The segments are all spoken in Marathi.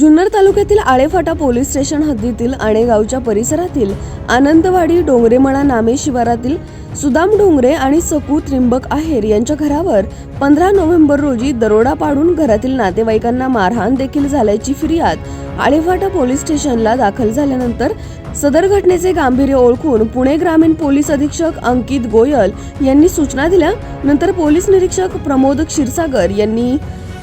जुन्नर तालुक्यातील आळेफाटा पोलीस स्टेशन हद्दीतील आणेगावच्या परिसरातील आनंदवाडी डोंगरेमळा नामे शिवारातील सुदाम डोंगरे आणि सकू त्रिंबक आहेर यांच्या घरावर पंधरा नोव्हेंबर रोजी दरोडा पाडून घरातील नातेवाईकांना मारहाण देखील झाल्याची फिर्याद आळेफाटा पोलीस स्टेशनला दाखल झाल्यानंतर सदर घटनेचे गांभीर्य ओळखून पुणे ग्रामीण पोलीस अधीक्षक अंकित गोयल यांनी सूचना दिल्या. नंतर पोलीस निरीक्षक प्रमोद क्षीरसागर यांनी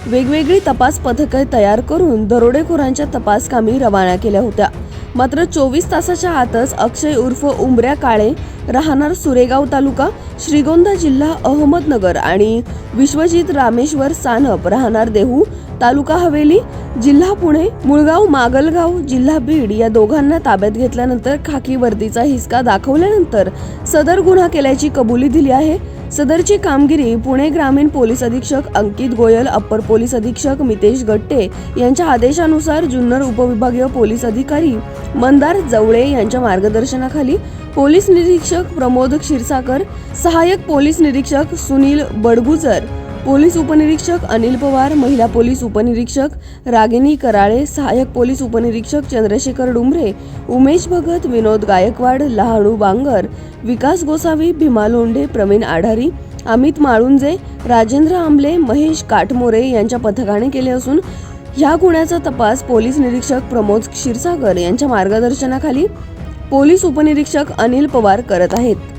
वेगवेगळी तपास पथके तयार करून दरोडेखोरांच्या तपासकामी रवाना केल्या होत्या. मात्र चोवीस तासाच्या आतच अक्षय उर्फ उमऱ्या काळे राहणार सुरेगाव तालुका श्रीगोंदा जिल्हा अहमदनगर आणि विश्वजित रामेश्वर सानप राहणार देहू तालुका हवेली जिल्हा पुणे मुळगाव मागलगाव जिल्हा बीड या दोघांना ताब्यात घेतल्यानंतर खाकी वर्दीचा हिसका दाखवल्यानंतर सदर गुन्हा केल्याची कबुली दिली आहे. सदरची कामगिरी पुणे ग्रामीण पोलीस अधीक्षक अंकित गोयल अप्पर पोलीस अधीक्षक मितेश गट्टे यांच्या आदेशानुसार जुन्नर उपविभागीय पोलीस अधिकारी मंदार जवळे यांच्या मार्गदर्शनाखाली पोलीस निरीक्षक प्रमोद क्षीरसाकर सहाय्यक पोलीस निरीक्षक सुनील बडगुजर पोलीस उपनिरीक्षक अनिल पवार महिला पोलीस उपनिरीक्षक रागिनी कराळे सहाय्यक पोलीस उपनिरीक्षक चंद्रशेखर डुंबरे उमेश भगत विनोद गायकवाड लहाणू बांगर विकास गोसावी भीमा लोंढे प्रवीण आढारी अमित माळुंजे राजेंद्र आंबले महेश काटमोरे यांच्या पथकाने केले असून ह्या गुन्ह्याचा तपास पोलीस निरीक्षक प्रमोद क्षीरसागर यांच्या मार्गदर्शनाखाली पोलीस उपनिरीक्षक अनिल पवार करत आहेत.